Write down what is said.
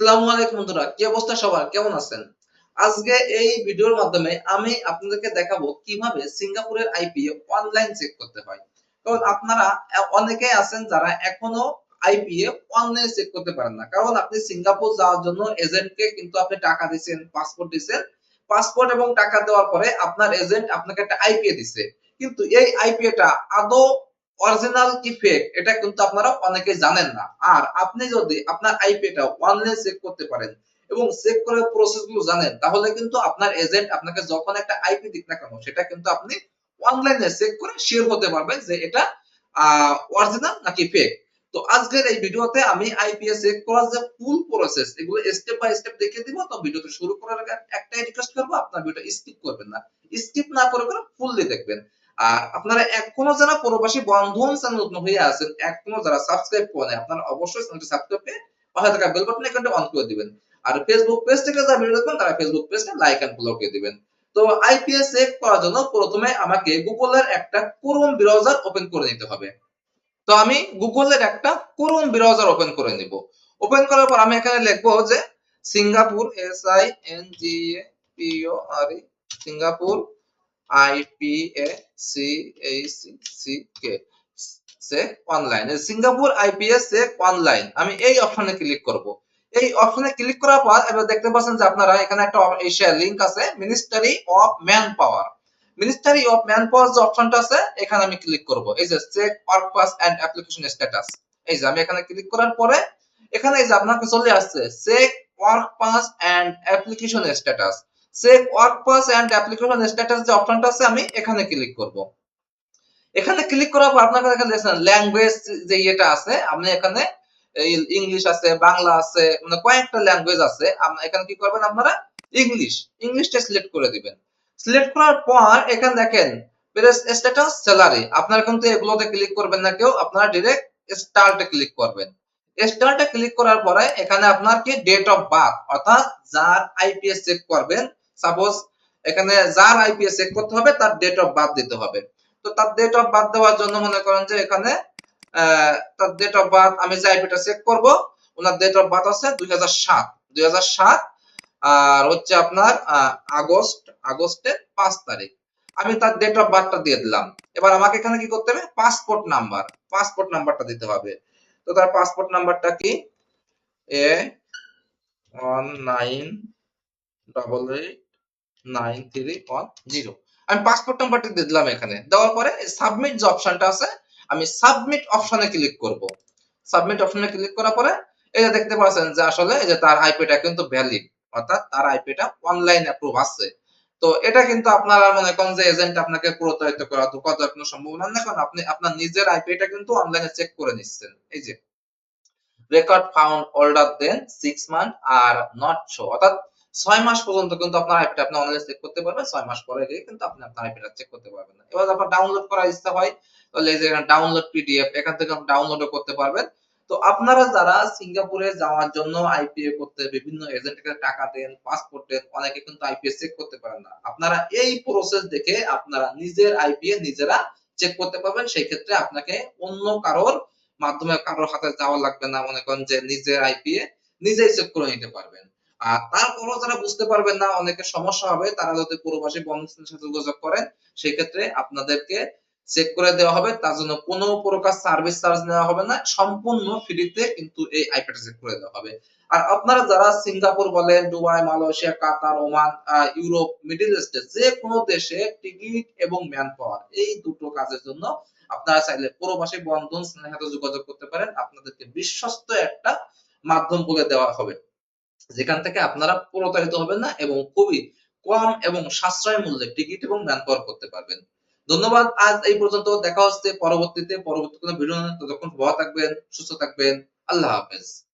সালামু আলাইকুম বন্ধুরা, কি অবস্থা সবার? কেমন আছেন? আজকে এই ভিডিওর মাধ্যমে আমি আপনাদেরকে দেখাবো কীভাবে সিঙ্গাপুরের আইপি অনলাইন চেক করতে হয়। কারণ আপনারা অনেকেই আছেন যারা এখনও আইপিএ অনলাইন চেক করতে পারেন না। কারণ আপনি সিঙ্গাপুর যাওয়ার জন্য এজেন্টকে কিন্তু আপনি টাকা দিচ্ছেন পাসপোর্ট দিচ্ছেন পাসপোর্ট এবং টাকা দেওয়ার পরে আপনার এজেন্ট আপনাকে একটা আইপিএ দিছে। কিন্তু এই আইপিএটা আদৌ অরিজিনাল কি ফেক এটা কিন্তু আপনারা অনেকে জানেন না। আর আপনি যদি আপনার আইপিটা অনলাইন চেক করতে পারেন এবং চেক করার প্রসেসগুলো জানেন, তাহলে কিন্তু আপনার এজেন্ট আপনাকে যখন একটা আইপি দিক না কেন, সেটা কিন্তু আপনি অনলাইনে চেক করে শিওর হতে পারবেন যে এটা অরিজিনাল নাকি ফেক তো আজকের এই ভিডিওতে আমি আইপিএস চেক করার যে ফুল প্রসেস এগুলো স্টেপ বাই স্টেপ দেখিয়ে দিব। তো ভিডিওতে শুরু করার আগে একটাই রিকোয়েস্ট করব, আপনার ভিডিও স্কিপ করবেন না। স্কিপ না করে করে ফুললি দেখবেন। আর আপনারা এখনও যারা প্রবাসী বন্ধন চ্যানেল নতুন হয়ে আছেন, এখনও যারা সাবস্ক্রাইব করেন আপনারা অবশ্যই চ্যানেলটি সাবস্ক্রাইব করে পাশে থাকা বেল বাটন আইকনটা অন করে দিবেন। আর ফেসবুক পেজ থেকে যারা ভিডিও দেখবেন, তারা ফেসবুক পেজটা লাইক এন্ড ফলো করে দিবেন। তো আইপিএস চেক করার জন্য প্রথমে আমাকে গুগলের একটা ক্রোম ব্রাউজার ওপেন করে নিতে হবে। তো আমি গুগলের একটা ক্রোম ব্রাউজার ওপেন করে নিব। ওপেন করার পর আমি এখানে লিখব যে Singapore S I N G A P O R E Singapore IPA C K check online Singapore IPS check online আমি এই অপশনে ক্লিক করব। এই অপশনে ক্লিক করার পর এবার দেখতে পাচ্ছেন যে আপনারা এখানে একটা এশিয়া লিংক আছে ministry of manpower ministry of manpower যে অপশনটা আছে, এখানে আমি ক্লিক করব। এই যে check purpose and application status এই যে আমি এখানে ক্লিক করার পরে এখানে এই যে আপনাকে চলে আসছে check work pass and application status save work and application status যে অপশনটা আছে, আমি এখানে ক্লিক করব। এখানে ক্লিক করার পর আপনাকে এখানে ল্যাঙ্গুয়েজ যে আছে, আপনি এখানে ইংলিশ আছে, বাংলা আছে মানে কয়েকটা ল্যাঙ্গুয়েজ আছে এখানে কি করবেন আপনারা? ইংলিশ ইংলিশটা সিলেক্ট করে দিবেন। সিলেক্ট করার পর এখানে দেখেন প্রেস স্ট্যাটাস স্যালারি আপনারা কিন্তু এগুলোতে ক্লিক করবেন না কেউ, আপনারা ডাইরেক্ট স্টার্টে ক্লিক করবেন। স্টার্টে ক্লিক করার পরে এখানে আপনার কি ডেট অফ বার্থ অর্থাৎ যার আইপিএস চেক করবেন সাপোজ এখানে যার আইপিএস চেক করতে হবে, তার ডেট অফ বার্থ দিতে হবে। তো তার ডেট অফ বার্থ দেওয়ার জন্য মনে করেন যে এখানে তার ডেট অফ বার্থ আমি যে আইপিটা চেক করব, ওনার ডেট অফ বার্থ আছে 2007 2007 আর হচ্ছে আপনার আগস্ট, আগস্টের 5 তারিখ। আমি তার ডেট অফ বার্থটা দিয়ে দিলাম। এবার আমাকে এখানে কি করতে হবে? পাসপোর্ট নাম্বার পাসপোর্ট নাম্বারটা দিতে হবে। তো তার পাসপোর্ট নাম্বারটা কি? A one nine double eight nine three one zero. আমি পাসপোর্ট নাম্বারটা দিয়ে দিলাম এখানে। দেওয়ার পরে সাবমিট যে অপশনটা আছে, আমি সাবমিট অপশনে ক্লিক করব। সাবমিট অপশনে ক্লিক করার পরে, এই যে দেখতে পাচ্ছেন যে আসলে এই যে তার আইপিটা কিন্তু ভ্যালিড অর্থাৎ তার আইপিটা অনলাইন অ্যাপ্রুভ আছে। তো এটা কিন্তু আপনারা মনে করেন যে এজেন্ট আপনাকে প্রতারিত করা ধোকা দেওয়ার কোনো সম্ভাবনা না কারণ আপনি, আপনার নিজের আইপিটা কিন্তু অনলাইনে চেক করে নিচ্ছেন। এই যে record found older than six month are not show অর্থাৎ ছয় মাস পর্যন্ত কিন্তু আপনার আইপিটা আপনি অনলাইনে চেক করতে পারবেন, ছয় মাস পরে গিয়ে কিন্তু আপনি আপনার আইপিটা চেক করতে পারবেন না। এবার আপনার ডাউনলোড করার ইচ্ছা হয়, তাহলে এই যে এখানে ডাউনলোড পিডিএফ এখান থেকে আপনি ডাউনলোডও করতে পারবেন। তো আপনারা যারা সিঙ্গাপুরে যাওয়ার জন্য আইপিএ করতে, বিভিন্ন এজেন্টকে টাকা দেন পাসপোর্ট দেন, অনেকে কিন্তু আইপিএ চেক করতে পারেন না। আপনারা এই প্রসেস দেখে আপনারা নিজের আইপিএ নিজেরা চেক করতে পারবেন। সেই ক্ষেত্রে আপনাকে অন্য কারোর মাধ্যমে কারোর হাতে যাওয়া লাগবে না। মনে করেন যে নিজের আইপিএ নিজেই চেক করে নিতে পারবেন। আর তারপরও যারা বুঝতে পারবেন না অনেকের সমস্যা হবে, তারা যদি প্রবাসী বন্ধুদের সাথে যোগাযোগ করেন সেই ক্ষেত্রে আপনাদেরকে চেক করে দেওয়া হবে। তার জন্য কোনো প্রকার সার্ভিস চার্জ নেওয়া হবে না, সম্পূর্ণ ফ্রিতে কিন্তু এই আইপ্যাডটা চেক করে দেওয়া হবে। আর আপনারা যারা সিঙ্গাপুর বলেন, Dubai, Malaysia, Qatar, Oman Europe middle ইস্টে যে কোনো দেশে টিকিট এবং ম্যান পাওয়ার এই দুটো কাজের জন্য আপনারা চাইলে প্রবাসী বন্ধন সাথে যোগাযোগ করতে পারেন। আপনাদেরকে বিশ্বস্ত একটা মাধ্যম বলে দেওয়া হবে। যেখান থেকে আপনারা প্রতারিত হবেন না এবং খুবই কম এবং সাশ্রয় মূল্যে টিকিট এবং দান পাওয়ার করতে পারবেন। ধন্যবাদ। আজ এই পর্যন্ত। দেখা হচ্ছে পরবর্তীতে। পরবর্তী কোনো ভিডিও ততক্ষণ ভালো থাকবেন, সুস্থ থাকবেন। আল্লাহ হাফেজ।